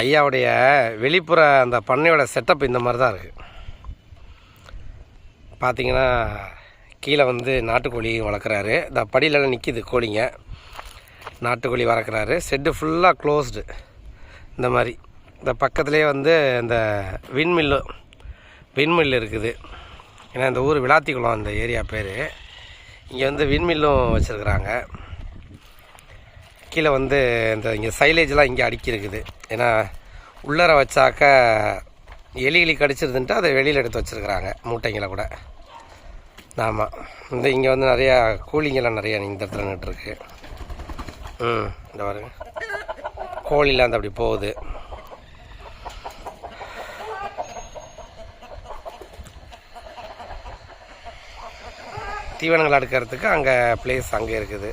ஐயாவுடைய வெளிப்புற அந்த பண்ணையோட செட்டப் இந்த மாதிரி தான் இருக்குது பார்த்தீங்கன்னா கீழே வந்து நாட்டுக்கோழி வளர்க்குறாரு. இந்த படியிலலாம் நிற்கிது கோழிங்க. நாட்டுக்கோழி வளர்க்குறாரு. செட்டு ஃபுல்லாக க்ளோஸ்டு இந்த மாதிரி. இந்த பக்கத்துலேயே வந்து இந்த விண்மில்லு விண்மில் இருக்குது. ஏன்னா இந்த ஊர் விளாத்திக்குளம் அந்த ஏரியா பேர். இங்கே வந்து விண்மில்லும் வச்சுருக்குறாங்க. கீழே வந்து இந்த இங்கே சைலேஜ்லாம் இங்கே அடுக்கி இருக்குது ஏன்னா உள்ளர வச்சாக்க எலி எலி கடிச்சிருதுன்ட்டு அதை வெளியில் எடுத்து வச்சுருக்குறாங்க மூட்டைங்களை கூட. ஆமாம் இந்த இங்கே வந்து நிறையா கூலிங்கெல்லாம் நிறையா இந்த இடத்துல நின்றுருக்கு ம் இந்த பாருங்க. கோழிலாம் அந்த அப்படி போகுது. தீவனங்கள் அடுக்கிறதுக்கு அங்கே பிளேஸ் அங்கே இருக்குது.